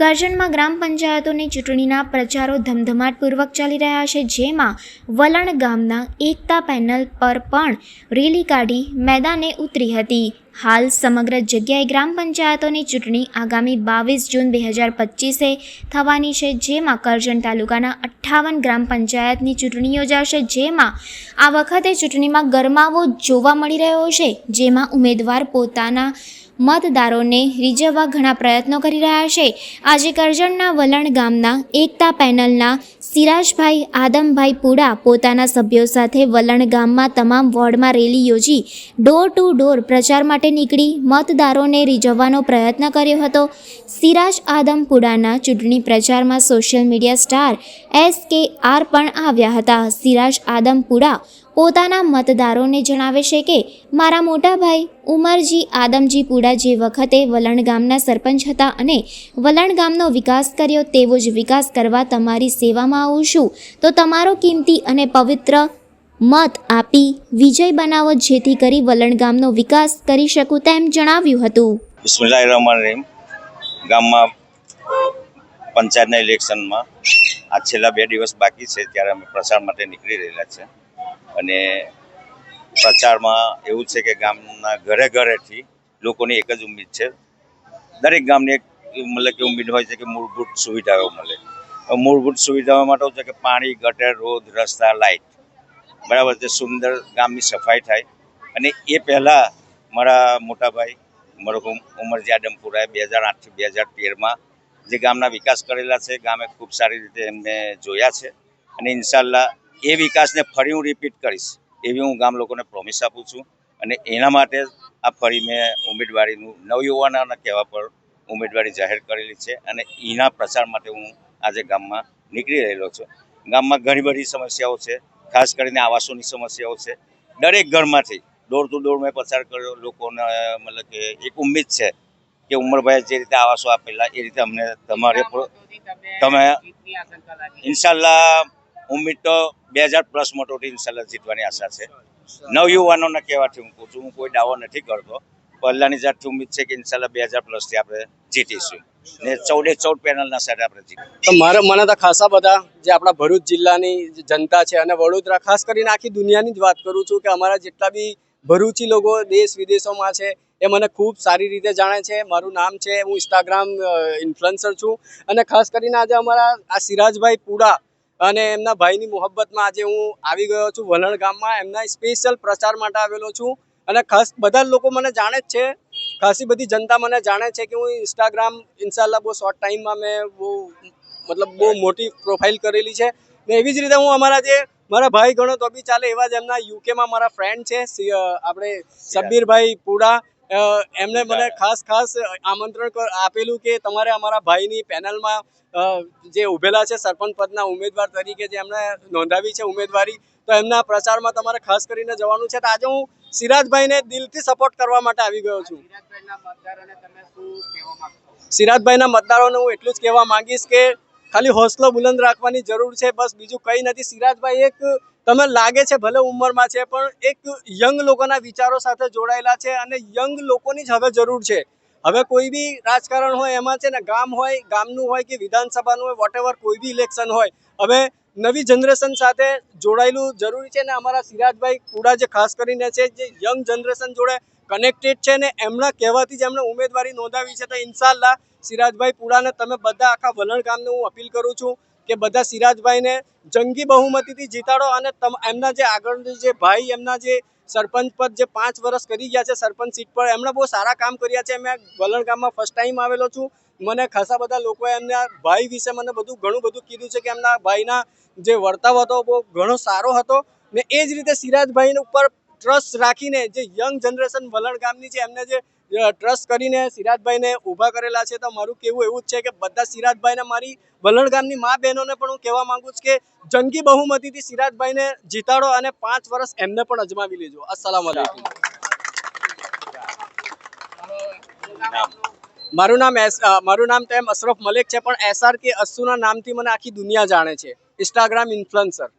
કરજણમાં ગ્રામ પંચાયતોની ચૂંટણીના પ્રચારો ધમધમાટપૂર્વક ચાલી રહ્યા છે, જેમાં વલણ ગામના એકતા પેનલ પર પણ રેલી કાઢી મેદાને ઉતરી હતી. હાલ સમગ્ર જગ્યાએ ગ્રામ પંચાયતોની ચૂંટણી આગામી બાવીસ જૂન બે હજાર પચીસે થવાની છે, જેમાં કરજણ તાલુકાના અઠ્ઠાવન ગ્રામ પંચાયતની ચૂંટણી યોજાશે, જેમાં આ વખતે ચૂંટણીમાં ગરમાવો જોવા મળી રહ્યો છે, જેમાં ઉમેદવાર પોતાના મતદારોને રીઝવવા ઘણા પ્રયત્નો કરી રહ્યા છે. આજે કરજણના વલણ ગામના એકતા પેનલના સિરાજભાઈ, આદમભાઈ પુડા પોતાના સભ્યો સાથે વલણ ગામમાં તમામ વોર્ડમાં રેલી યોજી ડોર ટુ ડોર પ્રચાર માટે નીકળી મતદારોને રીઝવવાનો પ્રયત્ન કર્યો હતો. સિરાજ આદમ પુડાના ચૂંટણી પ્રચારમાં social media star S K R પણ આવ્યા હતા. સિરાજ આદમ પુડા પોતાના મતદારોને જણાવે છે કે, મારા મોટા ભાઈ ઉમરજી આદમજી પુડા જે વખતે વલણ ગામના સરપંચ હતા અને વલણ ગામનો વિકાસ કર્યો તેવો જ વિકાસ કરવા તમારી સેવામાં આવું છું, તો તમારો કિંમતી અને પવિત્ર મત આપી વિજય બનાવો જેથી કરી વલણ ગામનો વિકાસ કરી શકું, તેમ જણાવ્યું હતું. ગામમાં પંચાયતના ઇલેક્શનમાં આ છેલ્લા બે દિવસ બાકી છે, ત્યારે અમે પ્રચાર માટે નીકળી રહેલા છે. અને પ્રચારમાં એવું છે કે ગામના ઘરે ઘરેથી લોકોની એક જ ઉમ્મીદ છે. દરેક ગામની એક મતલબ કે ઉમ્મીદ હોય છે કે મૂળભૂત સુવિધાઓ મળે. મૂળભૂત સુવિધાઓ માટે છે કે પાણી, ગટર, રોડ, રસ્તા, લાઇટ. બરાબર છે, સુંદર ગામની સફાઈ થાય. અને એ પહેલાં મારા મોટાભાઈ મરહુમ ઉમર જાડમપુરાએ બે હજાર આઠથી બે હજાર તેરમાં જે ગામના વિકાસ કરેલા છે, ગામે ખૂબ સારી રીતે એમને જોયા છે. અને ઇન્શાલ્લાહ એ વિકાસને ફરી હું રિપીટ કરીશ. એવી હું ગામ લોકોને પ્રોમિસ આપું છું. અને એના માટે આ ફરી મેં ઉમેદવારીનું નવયુવાનાના કહેવા પર ઉમેદવારી જાહેર કરેલી છે અને એના પ્રચાર માટે હું આજે ગામમાં નીકળી રહેલો છું. ગામમાં ઘણી બધી સમસ્યાઓ છે. ખાસ કરીને આવાસોની સમસ્યાઓ છે. દરેક ઘરમાંથી ડોર ટુ ડોર મેં પસાર કર્યો. લોકોને મતલબ કે એક ઉમ્મીદ છે કે ઉમરભાઈ જે રીતે આવાસો આપેલા એ રીતે અમને તમારે તમે ઇન્શાલ્લાહ ઉમ્મીદ તો બે હજાર પ્લસ મોટોથી સલત જીતવાની આશા છે. નવયુવાનોને કહેવાથી હું કહું છું, હું કોઈ દાવો નથી કરતો. પહેલાની જાતથી ઉમ્મીદ છે કે ઇન્શાલ્લાહ બે હજાર પ્લસથી આપણે જીતીશું. ને ચૌદે ચૌદ પેનલના સાથે આપણે જીતીશું. તો મારે મને તો ખાસા બધા જે આપણા ભરૂચ જિલ્લાની જનતા છે અને વડોદરા, ખાસ કરીને આખી દુનિયાની જ વાત કરું છું કે અમારા જેટલા બી ભરૂચી લોકો દેશ વિદેશોમાં છે, એ મને ખૂબ સારી રીતે જાણે છે. મારું નામ છે, હું ઇન્સ્ટાગ્રામ ઇન્ફ્લુઅન્સર છું. અને ખાસ કરીને આજે અમારા આ સિરાજભાઈ પુડા અને એમના ભાઈની મોહબ્બતમાં આજે હું આવી ગયો છું વલણ ગામમાં. એમના સ્પેશિયલ પ્રચાર માટે આવેલો છું. અને ખાસ બધા લોકો મને જાણે જ છે, ખાસી બધી જનતા મને જાણે છે કે હું ઇન્સ્ટાગ્રામ ઇન્શાલ્લાહ બહુ શોર્ટ ટાઈમમાં મેં બહુ, મતલબ બહુ મોટી પ્રોફાઇલ કરેલી છે. ને એવી જ રીતે હું અમારા જે, મારા ભાઈ ગણો તો બી ચાલે એવા જ એમના યુકેમાં મારા ફ્રેન્ડ છે આપણે સબ્બીરભાઈ પુડા એમને મને ખાસ ખાસ આમંત્રણ આપેલું કે તમારે અમારા ભાઈની પેનલમાં જે ઉભેલા છે સરપંચ પદના ઉમેદવાર તરીકે જે એમણે નોંધાવી છે ઉમેદવારી તો એમના પ્રચારમાં તમારે ખાસ કરીને જવાનું છે. તો આજે હું સિરાજભાઈને દિલથી સપોર્ટ કરવા માટે આવી ગયો છું? સિરાજભાઈના મતદારોને હું એટલું જ કહેવા માંગીશ કે ખાલી હોસલો બુલંદ રાખવાની જરૂર છે, બસ બીજું કંઈ નથી. સિરાજભાઈ એક તમે લાગે છે ભલે ઉંમરમાં છે, પણ એક યંગ લોકોના વિચારો સાથે જોડાયેલા છે અને યંગ લોકોની જ હવે જરૂર છે. હવે કોઈ બી રાજકારણ હોય, એમાં છે ને ગામ હોય, ગામનું હોય કે વિધાનસભાનું હોય વોટેવર કોઈ બી ઇલેક્શન હોય, હવે નવી જનરેશન સાથે જોડાયેલું જરૂરી છે ને અમારા સિરાજભાઈ કુડા જે ખાસ કરીને છે, જે યંગ જનરેશન જોડે કનેક્ટેડ છે ને એમના કહેવાથી જ એમણે ઉમેદવારી નોંધાવી છે. તો ઇન્શાલ્લાહ સિરાજભાઈ પુરાને તમે બધા આખા વલણ ગામને હું અપીલ કરું છું કે બધા સિરાજભાઈને જંગી બહુમતીથી જીતાડો અને એમના જે આગળની જે ભાઈ, એમના જે સરપંચ પદ જે પાંચ વર્ષ કરી ગયા છે, સરપંચ સીટ પર, એમણે બહુ સારા કામ કર્યા છે. મેં વલણ ગામમાં ફર્સ્ટ ટાઈમ આવેલો છું. મને ખાસા બધા લોકોએ એમના ભાઈ વિશે મને બધું ઘણું બધું કીધું છે કે એમના ભાઈના જે વર્તાવ હતો, બહુ ઘણો સારો હતો ને એ જ રીતે સિરાજભાઈ ઉપર ટ્રસ્ટ રાખીને જે યંગ જનરેશન વલણ ગામની છે, એમને જે ટ્રસ્ટ કરીને સિરાજભાઈને ઊભા કરેલા છે, તો મારું કેવું એવું જ છે કે બધા સિરાજભાઈને મારી વલણ ગામની મા બહેનોને પણ હું કહેવા માંગુ છું કે જંગી બહુમતીથી સિરાજભાઈને જીતાડો અને પાંચ વર્ષ એમને પણ અજમાવી લેજો. અસલામ વાલેકુમ મારું નામ એસ મારું નામ તો એમ અશરફ મલેક છે, પણ એસઆર કે અસ્સુના નામથી મને આખી દુનિયા જાણે છે. Instagram influencer